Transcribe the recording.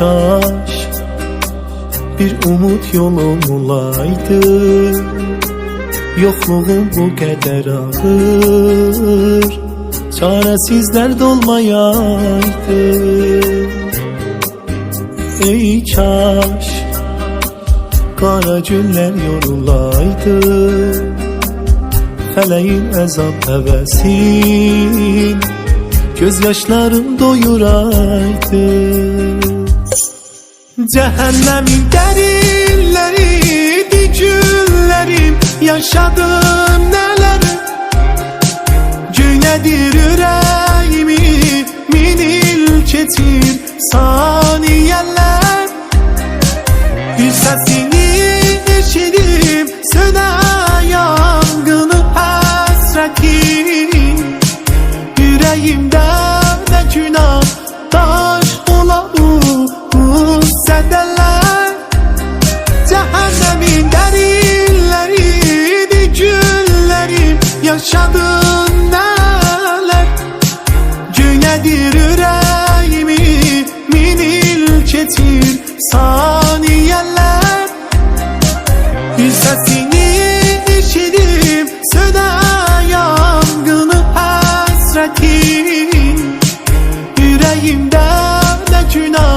kaş Bir umut yolum olaydı. Yokluğum bu kadar ağır Çaresizler dolmayaydı. Ey kaş Kara günler yorulaydı. Feleğin ezap hevesin Gözyaşlarım doyuraydı Cehennemin derinleriydi günlerim Yaşadım neler? Günedir yüreğimi minil ketir saniyeler. Bir sesini eşidim söne yangını hasretin Yüreğimde Yaşadın neler? Günedir yüreğimi? Minil ketir saniyeler. Bir sesini işidim ne günah